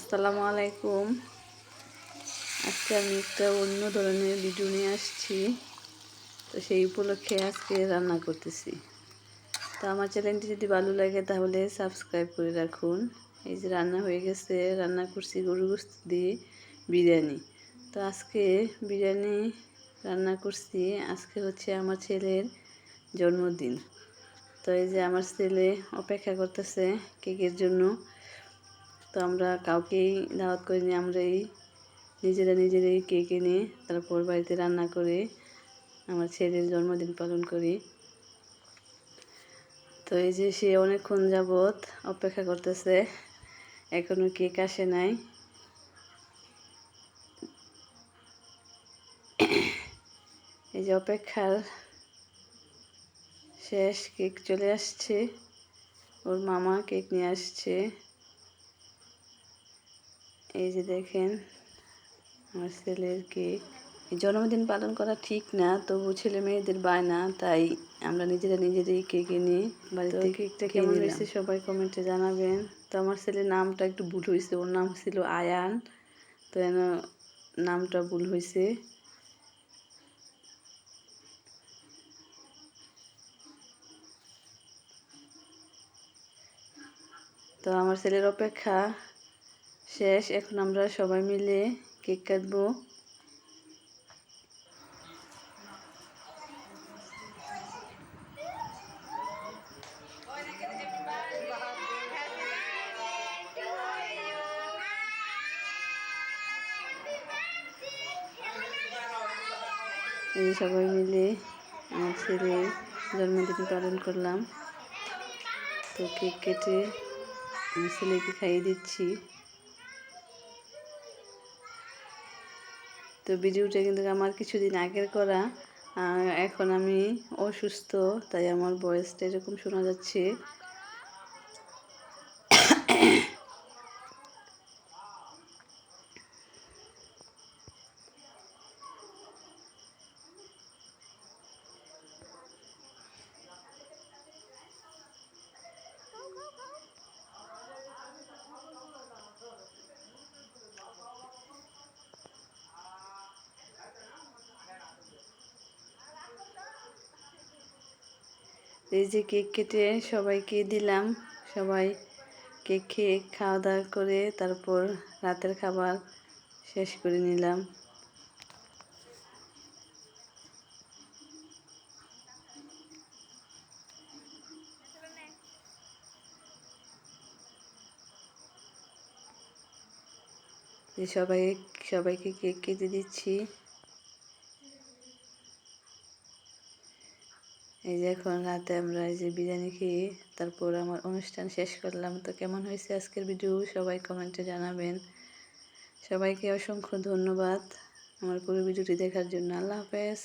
আসসালামু আলাইকুম। আজকে আমি একটা অন্য ধরনের ভিডিও নিয়ে আসছি। তো সেই উপলক্ষে আজকে রান্না করতেছি। তো আমার চ্যানেলটি যদি ভালো লাগে তাহলে সাবস্ক্রাইব করে রাখুন। এই যে রান্না হয়ে গেছে, রান্না করছি গরু গোস্ত দিয়ে বিরিয়ানি। তো আজকে বিরিয়ানি রান্না করছি। আজকে হচ্ছে আমার ছেলের জন্মদিন। তো এই যে আমার ছেলে অপেক্ষা করতেছে কেকের জন্য। তো আমরা কাউকেই দাওয়াত করিনি আমরাই নিজেরা নিজেরাই কেক এনে তারপর বাড়িতে রান্না করে আমার ছেলের জন্মদিন পালন করি। তো এই যে সে অনেকক্ষণ যাবৎ অপেক্ষা করতেছে, এখনও কেক আসে নাই। এই যে অপেক্ষার শেষ কেক চলে আসছে, ওর মামা কেক নিয়ে আসছে। এই যে দেখেন আমার ছেলের কেক জন্মদিন পালন করা ঠিক না তবু ছেলে মেয়েদের বায়না তাই আমরা নিজেরা নিজেরাই কেক এনে বাড়িতে কেকটা কেমন হয়েছে সবাই কমেন্টে জানাবেন। তো আমার ছেলের নামটা একটু ভুল হয়েছে ওর নাম ছিল আয়ান। তো এন নামটা ভুল হয়েছে। তো আমার ছেলের অপেক্ষা শেষ। এখন আমরা সবাই মিলে কেক কাটবো। এই সবাই মিলে আমার ছেলের জন্মদিন পালন করলাম। তো কেক কেটে আমি ছেলেকে খাইয়ে দিচ্ছি। তো ভিডিওটা কিন্তু আমার কিছুদিন আগের করা। এখন আমি অসুস্থ, তাই আমার বয়সটা এরকম শোনা যাচ্ছে। এই যে কেক কেটে সবাইকে দিলাম। সবাই কেক খেয়ে খাওয়া দাওয়া করে তারপর রাতের খাবার শেষ করে নিলাম। সবাই, সবাইকে কেক কেটে দিচ্ছি। এই যে এখন রাতে আমরা এই যে বিরিয়ানি খেয়ে তারপর আমার অনুষ্ঠান শেষ করলাম। তো কেমন হয়েছে আজকের ভিডিও সবাই কমেন্টে জানাবেন। সবাইকে অসংখ্য ধন্যবাদ আমার পুরো ভিডিওটি দেখার জন্য। আল্লাহ হাফেজ।